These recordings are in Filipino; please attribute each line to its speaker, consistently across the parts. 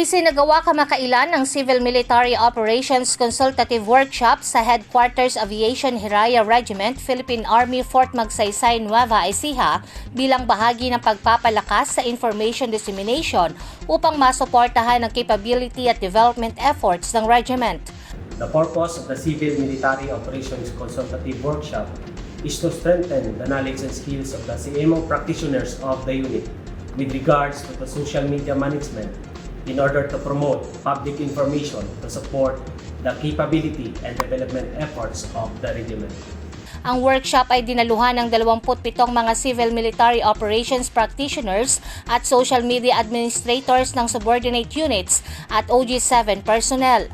Speaker 1: Isinagawa kamakailan ng Civil Military Operations Consultative Workshop sa Headquarters Aviation Hiraya Regiment, Philippine Army Fort Magsaysay, Nueva Ecija bilang bahagi ng pagpapalakas sa information dissemination upang masuportahan ang capability at development efforts ng regiment.
Speaker 2: The purpose of the Civil Military Operations Consultative Workshop is to strengthen the knowledge and skills of the CMO practitioners of the unit with regards to the social media management in order to promote public information to support the capability and development efforts of the regiment.
Speaker 1: Ang workshop ay dinaluhan ng 27 mga civil military operations practitioners at social media administrators ng subordinate units at OG7 personnel.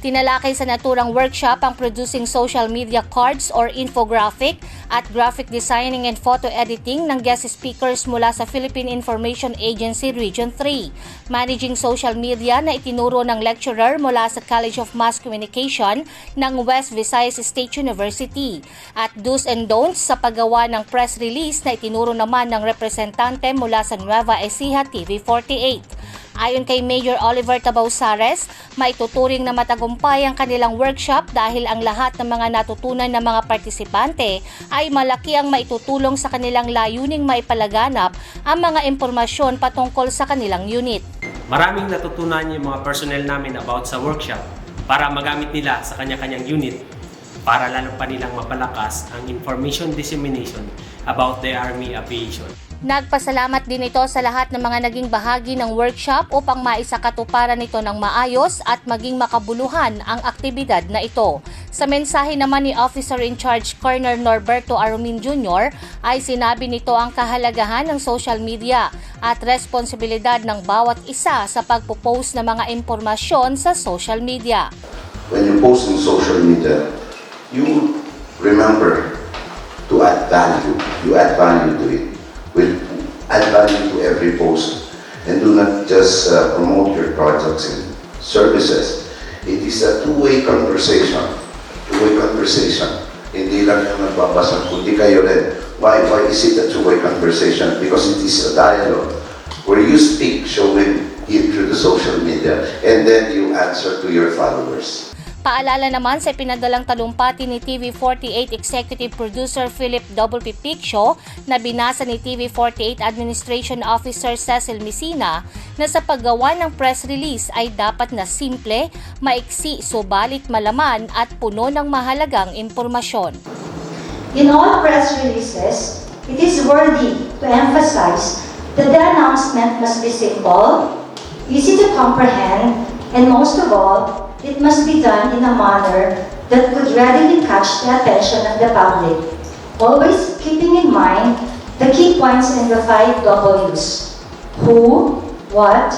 Speaker 1: Tinalakay sa naturang workshop ang producing social media cards or infographic at graphic designing and photo editing ng guest speakers mula sa Philippine Information Agency Region 3, managing social media na itinuro ng lecturer mula sa College of Mass Communication ng West Visayas State University, at do's and don'ts sa paggawa ng press release na itinuro naman ng representante mula sa Nueva Ecija TV48. Ayon kay Major Oliver Tabausares, maituturing na matagumpay ang kanilang workshop dahil ang lahat ng mga natutunan ng mga partisipante ay malaki ang maitutulong sa kanilang layuning maipalaganap ang mga impormasyon patungkol sa kanilang unit.
Speaker 2: Maraming natutunan yung mga personnel namin about sa workshop para magamit nila sa kanya-kanyang unit para lalo pa nilang mapalakas ang information dissemination about the Army Aviation.
Speaker 1: Nagpasalamat din ito sa lahat ng mga naging bahagi ng workshop upang maisakatuparan ito ng maayos at maging makabuluhan ang aktibidad na ito. Sa mensahe naman ni Officer in Charge Colonel Norberto Arumin Jr. ay sinabi nito ang kahalagahan ng social media at responsibilidad ng bawat isa sa pagpo-post ng mga impormasyon sa social media.
Speaker 3: when you post in social media, you remember to add value. You add value to it. Add value to every post. And do not just uh, promote your products and services. It is a two-way conversation. Two-way conversation. Hindi lang yung nagbabasa, kundi kayo rin. Why? Why is it a two-way conversation? Because it is a dialogue where you speak, showing it through the social media, and then you answer to your followers.
Speaker 1: Paalala naman sa pinadalang talumpati ni TV48 Executive Producer Philip W. Piccio na binasa ni TV48 Administration Officer Cecil Messina na sa paggawa ng press release ay dapat na simple, maiksi, subalit malaman at puno ng mahalagang impormasyon.
Speaker 4: In all press releases, it is worthy to emphasize that the announcement must be simple, easy to comprehend, and most of all, it must be done in a manner that could readily catch the attention of the public, always keeping in mind the key points in the five W's. Who, what,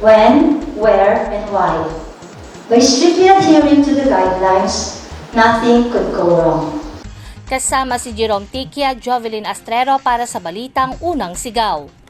Speaker 4: when, where, and why. By strictly adhering to the guidelines, nothing could go wrong.
Speaker 1: Kasama si Jerome Tikia, Jovelyn Astrero para sa Balitang Unang Sigaw.